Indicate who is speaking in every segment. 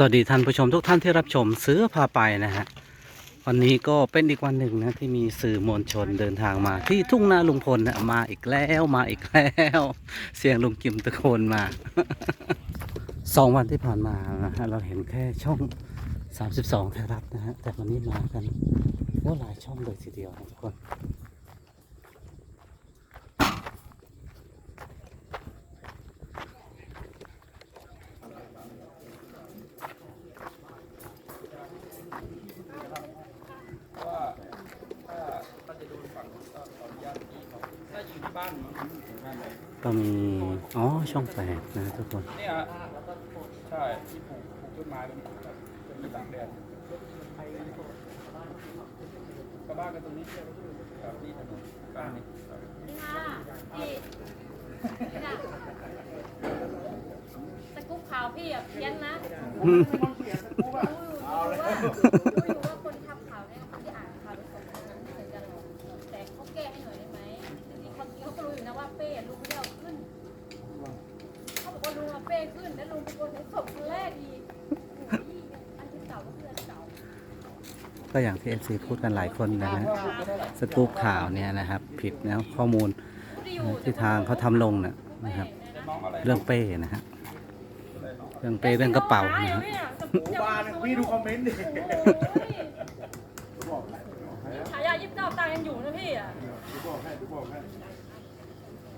Speaker 1: สวัสดีท่านผู้ชมทุกท่านที่รับชมเสือพาไปนะฮะวันนี้ก็เป็นอีกวันหนึ่งนะที่มีสื่อมวลชนเดินทางมา ที่ทุ่งนาลุงพลนะมาอีกแล้วมาอีกแล้ว เสียงลุงกิมตะโกนมา สองวันที่ผ่านมานะฮะเราเห็นแค่ช่อง 32ไทยรัฐนะฮะแต่วันนี้มากันว่าหลายช่องเลยทีเดียวทุกคน
Speaker 2: ว่าถ้าถ้าจะดูฝั่งนู้นก็ขออนุญาตพี่เขาถ้าอยู่ที่บ้านมันถึงบ้านไหน
Speaker 1: ก็มี อ๋อ ช่องแปดนะทุกคน
Speaker 2: เนี่ยฮะใช่ที่ปลูกปลูกต้นไม้ตรงนี้ครับเป็นไปตากแดดชาวบ้านกันตรงนี้ครับนี่ถนนบ้านนี้ครับ
Speaker 3: นี่ค่ะพี่นี่ค่ะสกู๊ปข่าวพี่อะเพี้ยนนะ รู้อยู่ว่ารู้อยู่ ก็อย่างที่เอ
Speaker 1: ฟซีพูดกันหลายคนนะฮะสกู๊ปข่าวเนี่ยนะครับ ผิดนะข้อมูลที่ทางเขาทำลงน่ะนะครับ
Speaker 2: น้องอะไร
Speaker 1: เรื่องเป้นะฮะเรื่องเป้เรื่องกระเป๋านะฮะ
Speaker 3: บ้านพี่ดูคอมเมนต์ดิฉายายิบเก้าตังยังอยู่นะพี่อะ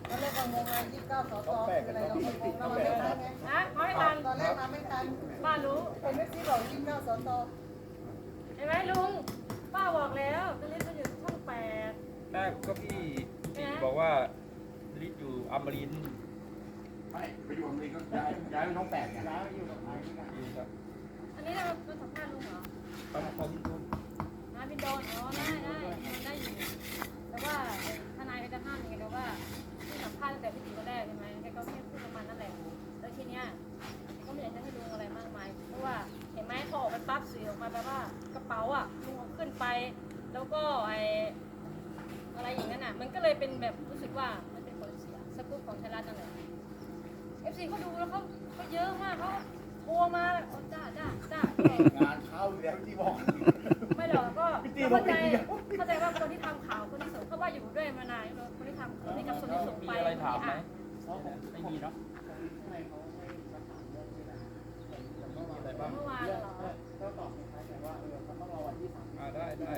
Speaker 4: ตอนแรกก็งงไงยี่สิบเก้าสตคืออะไรเราไม่รู้เราไม่ทันไง
Speaker 3: นะเขาให้ทัน
Speaker 4: ตอนแรกมาไม่ทัน
Speaker 3: ป้ารู้
Speaker 4: เป็นนักที่บอกยี่สิบเก้าสต
Speaker 3: เห็นไหมลุง ป้าบอกแล้วตอนนี้มันอยู่ช่องแปด
Speaker 2: แม่ก็พี่พี่บอกว่าลิศอยู่อมรินทร์
Speaker 5: ไม่ไปอยู่อเมริกาก็ย้ายย้ายไปช่องแปดไงย้ายไปอยู่กับใครนี่ไง
Speaker 2: อยู่กับ
Speaker 3: อันนี้เราเป็นสัมภาษณ์ลุงเหรอ
Speaker 2: ปั๊มคอมทุน
Speaker 3: นาบินโดนอ๋อได้ได้มันได้ ก็เลยเป็นแบบรู้สึกว่ามันเป็นผลเสียสกู๊ปของไทยรัฐนั่นแหละเอฟซีเขาดูแล้วเขาเขาเยอะมากเขาโทรมาโอ้จ้าจ้าจ้า งา
Speaker 5: นเข้าอยู่แล้วที่บอก
Speaker 3: ไม่หรอกก็เข้าใจเข้าใจว่าคนที่ทำข่าวคนที่ส่งเขาว่าอยู่ด้วยมานานแล้วคนที่ทำคนที่กับคนที่ส่ง
Speaker 2: มี
Speaker 3: ไป
Speaker 2: อะไรถาม
Speaker 3: คน
Speaker 2: ไหม
Speaker 3: ที่อ่าน
Speaker 2: ไม่มีเนาะมีอะไรบ้าง
Speaker 3: เมื่อวานเหรอ
Speaker 2: อ่าได้ได้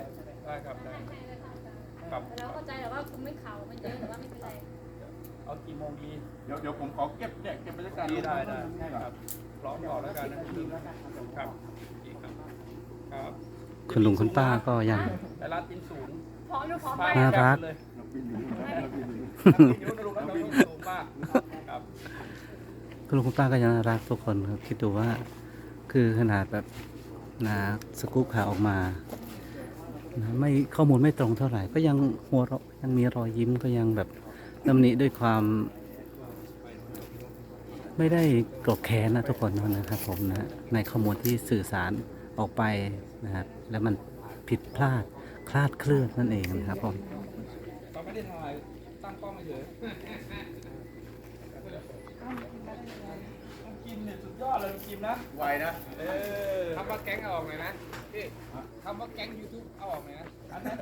Speaker 2: ได้ครับได้ครั บ
Speaker 3: แต่เราเข้าใจแต่ว่าคุณไม่ข่าวมันเยอะแต่ว่าไม่เป็นไร
Speaker 2: เอากี่โมงดี
Speaker 5: เดี๋ยวเดี๋ยวผมขอเก็บเนี่ยเก็บบรรยากาศ
Speaker 2: ดีได้ได้
Speaker 5: ให้
Speaker 2: ค
Speaker 5: ค
Speaker 2: รั
Speaker 5: รั
Speaker 2: บบพร้อมต่อแล้วกันนะครับดีครับครับ
Speaker 1: คุณลุงคุณป้าก็ยัง
Speaker 2: แต่ร้านตินสูง
Speaker 3: พร้อมหรือพร้อมไป
Speaker 1: น่ารัก
Speaker 2: เลย
Speaker 5: บินอยู่นู่นครับบินอยู่นู่น
Speaker 2: ตินสูงแล้วก็สูงมากครับ
Speaker 1: คุณลุงคุณป้าก็ยังน่ารักทุกคนครับคิดดูว่า คือขนาดแบบนะสกู๊ปข่าวออกมา นะไม่ข้อมูลไม่ตรงเท่าไหร่ ก็ยังหัวเราะยังมีรอยยิ้มก็ยังแบบตำหนิด้วยความ ไม่ได้โกรธแค้นนะทุกคนนะครับผมนะในข้อมูลที่สื่อสารออกไปนะครับแล้วมันผิดพลาดคลาดเคลื่อนนั่นเองนะครับผม
Speaker 2: เราไม่ได้ถ่ายตั้งกล้องเฉยกินเนี่ยสุดยอดเลยกินนะ
Speaker 5: ไวนะ
Speaker 2: เออคำว่าแก๊งเอาออกหน่อยนะพี่คำว่าแก๊งยูทูบ เอาออกหน่อยนะอันนั้น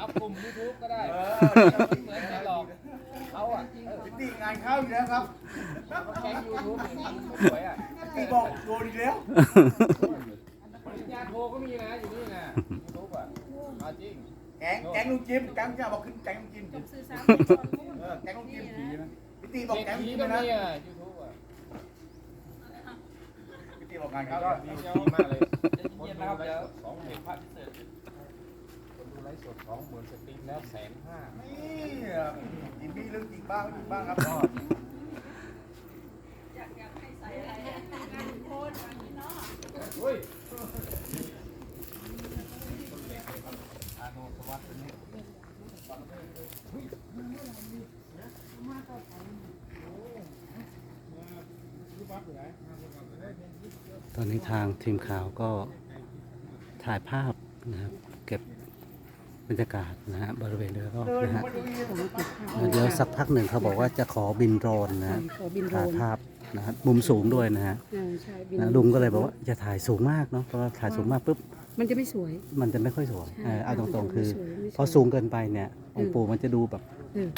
Speaker 2: เอากลุ่มยูทูบก็ได้
Speaker 5: เออ
Speaker 2: เหมือนจะหลอกเขาอะเออ
Speaker 5: พิตตี้งานเข้าอยู่แล้วครับ
Speaker 2: แก๊งยูทูบเนี่ยทำสวยอะ
Speaker 5: พิตตี้บอกโดนอีกแล้ว
Speaker 2: ปริญญาโทก็มีนะอยู่นี่นะยูทูบอะเอาจริง
Speaker 5: แก๊งแก๊งลุงจิมแก๊งจะบอกขึ้นแก๊งลุงจิม
Speaker 3: จบสื่อสาร
Speaker 5: เออแก๊งลุงจิมพิตตี้บอก
Speaker 2: เศรษ
Speaker 5: แก๊งลุง
Speaker 2: ฐี
Speaker 5: จิม
Speaker 2: ก็
Speaker 5: เลยนะ
Speaker 2: มีอะยู ทูบอะ
Speaker 5: พิตตี้บอกงาน
Speaker 2: ครั
Speaker 5: เข้า
Speaker 2: บ
Speaker 5: อยู่
Speaker 2: ดีมากเลยเย็นๆนะครับเดี๋ยวสองหมื่นพระพิเศษคนดูไลฟ์สดสองหมื่นสตรีมแล้วแสนห้า
Speaker 5: นี่จริงมีเรื่องจริงบ้างจริงบ้างครับ
Speaker 2: เฮ้ยอาโนสวัสดิ์นี่
Speaker 1: ตอนนี้ทางทีมข่าวก็ถ่ายภาพนะครับเก็บบรรยากาศนะฮะบริเวณโดยรอบนะฮะเดี๋ยวสักพักหนึ่งเขาบอกว่าจะขอบินโดรนนะฮะถ่ายภาพนะฮะมุมสูงด้วยนะฮะ
Speaker 6: เออใช่บิน
Speaker 1: นะลุงก็เลยบอกว่าอย่าถ่ายสูงมากเนาะเพราะว่าถ่ายสูงมากปุ๊บ
Speaker 6: มันจะไม่สวย
Speaker 1: มันจะไม่ค่อยสวย
Speaker 6: ใช่
Speaker 1: เออเอาตรงๆ คือ
Speaker 6: ไม่สวยไม่สวย
Speaker 1: พอสูงเกินไปเนี่ย องค์ปู่มันจะดูแบบ
Speaker 6: เออ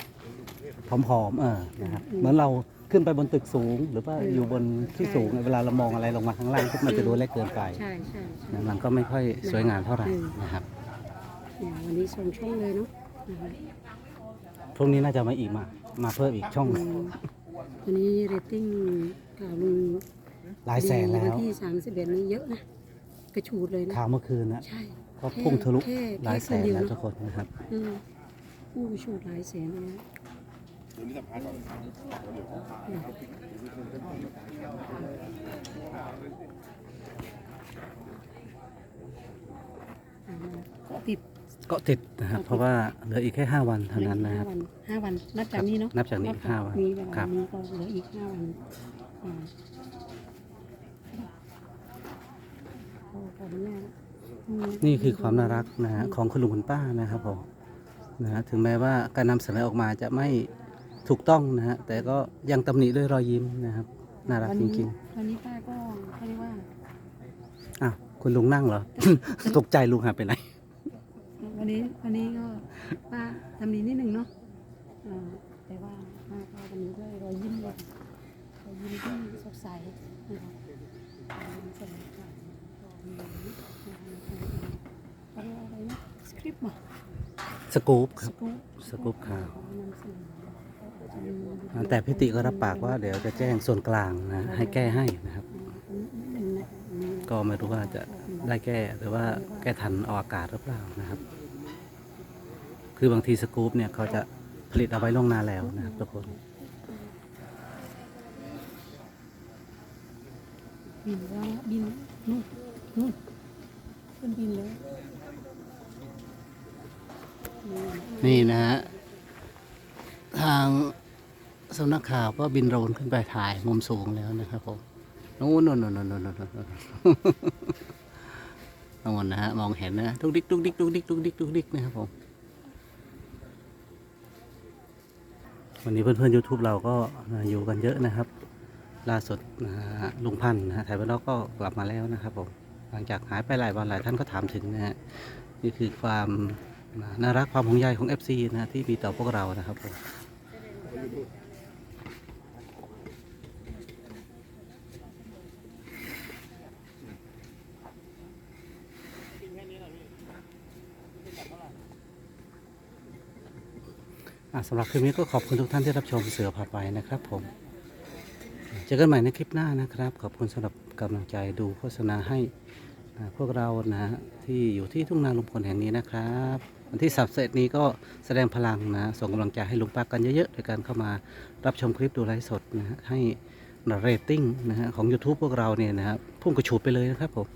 Speaker 1: ผอมๆ เออ นะครับ
Speaker 6: อืม
Speaker 1: เหมือนเรา ขึ้นไปบนตึกสูง หรือว่า
Speaker 6: อืม
Speaker 1: อยู่บนที่สูงเวลาเรามองอะไรลงมาข้างล่างปุ๊บมันจะดูเล็กเกินไป
Speaker 6: ใช่ใช่ใช่
Speaker 1: นะมันก็ไม่ค่อยสวยงามเท่าไหร่
Speaker 6: อืม
Speaker 1: นะครับ
Speaker 6: เนี่ยวันนี้ส่งช่องเลยเนาะนะคะ
Speaker 1: พรุ่งนี้น่าจะมาอีกมา มาเพิ่มอีกช่อง
Speaker 6: อืมวันนี้เรตติ้งข่าวลุง
Speaker 1: หลายแสนแล้
Speaker 6: วัน
Speaker 1: ว
Speaker 6: ที่สามสิบเอ็ดนี้เยอะนะกระชูดเลยนะ
Speaker 1: ข่าวเมื่อคืนนะ
Speaker 6: ใช่
Speaker 1: ก็พุ่งทะลุ
Speaker 6: แค่
Speaker 1: หลายแสน
Speaker 6: ค่คืเดี
Speaker 1: แล้ว
Speaker 6: เอะ
Speaker 1: ทุกคนนะครับ
Speaker 6: อืมผู้กระชูดหลายแสนเลยนะ
Speaker 5: ดูนี่สัมภาษณ์ก่อน
Speaker 6: อ่าก็ติด
Speaker 1: ก็ติดนะครับเพราะว่าเหลืออีกแค่ 5 วันเท่านั้นนะครับ
Speaker 6: ห้าวันห้าวันนับจากนี้เนาะ
Speaker 1: นับจากนี้อีกห้าวัน
Speaker 6: นี้เวลา
Speaker 1: ครับ
Speaker 6: นี้ก็เหลืออีกห้าวันอ่าโอ้ขออนุญาตอืม
Speaker 1: นี่คือความน่ารักนะฮะของคุณลุงคุณป้านะครับผมนะฮะถึงแม้ว่าการนำเสนอออกมาจะไม่ ถูกต้องนะฮะแต่ก็ยังตำหนิด้วยรอยยิ้มนะครับน่ารักจริง
Speaker 6: ๆวันนี้ป้าก็เขาเรียกว่า
Speaker 1: ๆอ้าวคุณลุงนั่งเหรอ ตกใจลุงหายไปไหน
Speaker 6: วันนี้วันนี้ก็ป้าทำดีนิดหนึ่งเนาะอ่าแต่ว่าป้าก็วันนี้ด้วยรอยยิ้มเลยรอยยิ้มที่สดใสนะครับอ่านำเสนอข่าวก็มีนะคะเขาเรียกว่าอะไรนะสคริปต์มา
Speaker 1: สกู๊ปค
Speaker 6: ส
Speaker 1: รับ
Speaker 6: กู๊ป
Speaker 1: สกู๊ปข่าว
Speaker 6: นำเสนอก็อาจจะมี
Speaker 1: แต่พิติก็รับปากว่าเดี๋ยวจะแจ้งส่วนกลางนะให้แก้ให้นะครับ
Speaker 6: อืมนิดนึงนะคะอันนี้
Speaker 1: ก็ไม่รู้ว่าจะได้แก้หรือว่าแก้ทันออกอากาศหรือเปล่านะครับ คือบางทีสกู๊ปเนี่ยเขาจะผลิตเอาไว้ล่วงหน้าแล้วนะครับทุกคน
Speaker 6: บินว่าบินนู่นนู่นขึ้นบินเลยนี่
Speaker 1: นี่นะฮะทาง สำนักข่าวก็บินโดรนขึ้นไปถ่ายมุมสูงแล้วนะครับผมนู้นนู้นนู้นนู้นนู้นนู้นนะฮะมองเห็นนะดุกดิกดุกดิกดุกดิกดุกดิกดุกดิกนะครับผมวันนี้เพื่อนๆ YouTube เราก็อยู่กันเยอะนะครับ ล่าสุดนะฮะลุงพันธ์นะฮะไทยบ้านนอกก็กลับมาแล้วนะครับผมหลังจากหายไปหลายวันหลายท่านก็ถามถึงนะฮะนี่คือความน่ารักความห่วงใยของ FC นะฮะที่มีต่อพวกเรานะครับผม สำหรับคลิปนี้ก็ขอบคุณทุกท่านที่รับชมเสือพาไปนะครับผม เจอกันใหม่ในคลิปหน้านะครับ ขอบคุณสำหรับกำลังใจดูโฆษณาให้พวกเรานะที่อยู่ที่ทุ่งนาลุงพลแห่งนี้นะครับวันที่สับเสร็จนี้ก็แสดงพลังนะ ส่งกำลังใจให้ลุงป้ากันเยอะๆโดยการเข้ามารับชมคลิปดูไลฟ์สดนะฮะให้เรตติ้งนะฮะของ YouTube พวกเราเนี่ยนะครับพุ่งกระฉูดไปเลยนะครับผม